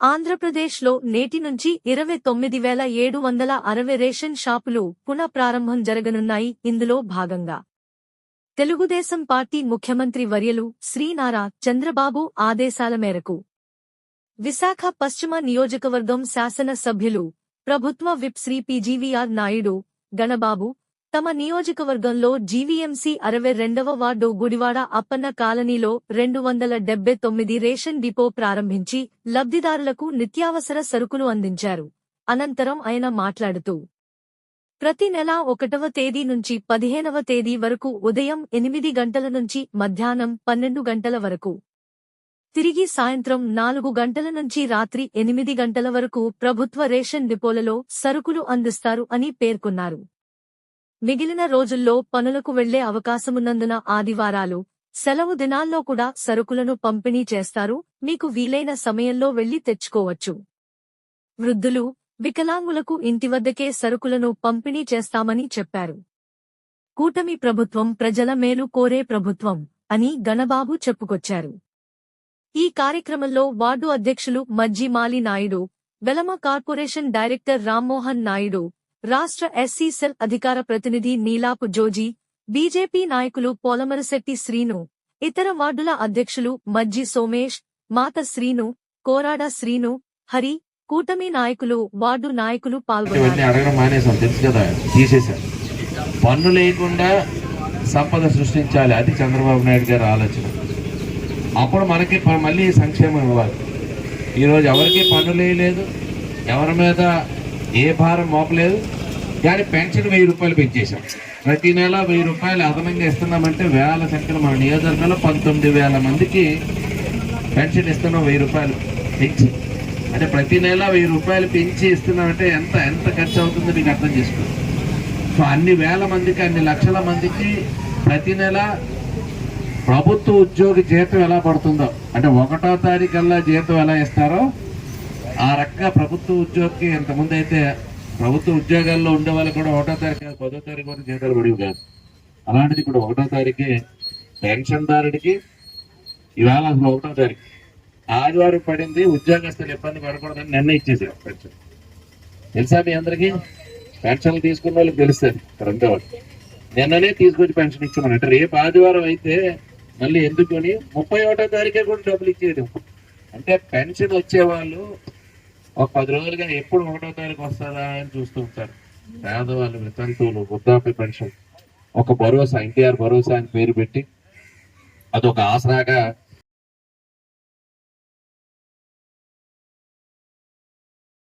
ఆంధ్రప్రదేశ్లో నేటి నుంచి ఇరవై తొమ్మిది వేల ఏడు వందల అరవై రేషన్ షాపులు పునః ప్రారంభం జరగనున్నాయి. ఇందులో భాగంగా తెలుగుదేశం పార్టీ ముఖ్యమంత్రి వర్యలు శ్రీనారా చంద్రబాబు ఆదేశాల మేరకు విశాఖ పశ్చిమ నియోజకవర్గం శాసన సభ్యులు ప్రభుత్వ విప్ శ్రీ పీజీవీఆర్ నాయుడు గణబాబు తమ నియోజకవర్గంలో జీవీఎంసీ అరవై రెండవ వార్డు గుడివాడ అప్పన్న కాలనీలో రెండు వందల డెబ్బై తొమ్మిది రేషన్ డిపో ప్రారంభించి లబ్ధిదారులకు నిత్యావసర సరుకులు అందించారు. అనంతరం ఆయన మాట్లాడుతూ ప్రతి నెల ఒకటవ తేదీ నుంచి పదిహేనవ తేదీ వరకు ఉదయం ఎనిమిది గంటల నుంచి మధ్యాహ్నం పన్నెండు గంటల వరకు తిరిగి సాయంత్రం నాలుగు గంటల నుంచి రాత్రి ఎనిమిది గంటల వరకు ప్రభుత్వ రేషన్ డిపోలలో సరుకులు అందిస్తారు అని పేర్కొన్నారు. మిగిలిన రోజుల్లో పనులకు వెళ్ళే అవకాశమున్నందున ఆదివారాలు సెలవు దినాల్లో కూడా సరుకులను పంపిణీ చేస్తారు మీకు వీలైన సమయంలో వెళ్ళి తెచ్చుకోవచ్చు. వృద్ధులు వికలాంగులకు ఇంటి వద్దకే సరుకులను పంపిణీ చేస్తామని చెప్పారు. కూటమి ప్రభుత్వం ప్రజల మేలు కోరే ప్రభుత్వం అని గణబాబు చెప్పుకొచ్చారు. ఈ కార్యక్రమంలో వార్డు అధ్యక్షులు మజ్జిమాలి నాయుడు వెలమ కార్పొరేషన్ డైరెక్టర్ రామ్మోహన్ నాయుడు రాష్ట్ర ఎస్సీ సెల్ అధికార ప్రతినిధి నీలాపు జోజీ బీజేపీ నాయకులు పోలమరశెట్టి శ్రీను ఇతర వార్డుల అధ్యక్షులు మజ్జి సోమేష్ మాత శ్రీను కోరాడ శ్రీను హరి కూటమి నాయకులు వార్డు నాయకులు పాల్గొన్నారు. పన్ను లేకుండా సంపద సృష్టించాలి అది చంద్రబాబు నాయుడు గారి ఆలోచన. అప్పుడు మనకి మళ్ళీ సంక్షేమం ఇవ్వాలి. ఈరోజు ఎవరికి పన్ను లేదు ఎవరి మీద ఏ భారం మోపలేదు కానీ పెన్షన్ వెయ్యి రూపాయలు పెంచేశాం. ప్రతి నెల వెయ్యి రూపాయలు అదనంగా ఇస్తున్నామంటే వేల సంఖ్యలో మన నియోజకవర్గంలో పంతొమ్మిది వేల మందికి పెన్షన్ ఇస్తున్నాం వెయ్యి రూపాయలు పెంచి. అంటే ప్రతి నెల వెయ్యి రూపాయలు పెంచి ఇస్తున్నామంటే ఎంత ఎంత ఖర్చు అవుతుందో మీకు అర్థం చేసుకోండి. సో అన్ని వేల మందికి అన్ని లక్షల మందికి ప్రతి నెల ప్రభుత్వ ఉద్యోగి జీతం ఎలా పడుతుందో అంటే ఒకటో తారీఖల్లా జీతం ఎలా ఇస్తారో ఆ రకంగా ప్రభుత్వ ఉద్యోగికి ఇంతకుముందు అయితే ప్రభుత్వ ఉద్యోగాల్లో ఉండే వాళ్ళు కూడా ఒకటో తారీఖు పదో తారీఖు వరకు జీతాలు పడివి కాదు. అలాంటిది ఇప్పుడు ఒకటో తారీఖే పెన్షన్దారుడికి ఇవాళ అసలు ఒకటో తారీఖు. ఆదివారం పడింది ఉద్యోగస్తులు ఇబ్బంది పడకూడదని నిర్ణయం ఇచ్చేసారు పెన్షన్. తెలుసా మీ అందరికీ? పెన్షన్లు తీసుకున్న వాళ్ళకి తెలుస్తుంది రెండో వాళ్ళు. నిన్ననే తీసుకొచ్చి పెన్షన్ ఇచ్చామని అంటే రేపు ఆదివారం అయితే మళ్ళీ ఎందుకని ముప్పై ఒకటో తారీఖే కూడా డబ్బులు ఇచ్చేది అంటే పెన్షన్ వచ్చేవాళ్ళు ఒక పది రోజులుగా ఎప్పుడు ఒకటో తారీఖు వస్తుందా అని చూస్తూ ఉంటారు. పేదవాళ్ళు వితంతువులు వృద్ధాప్య పెన్షన్ ఒక భరోసా ఎన్టీఆర్ భరోసా అని పేరు పెట్టి అదొక ఆసరాగా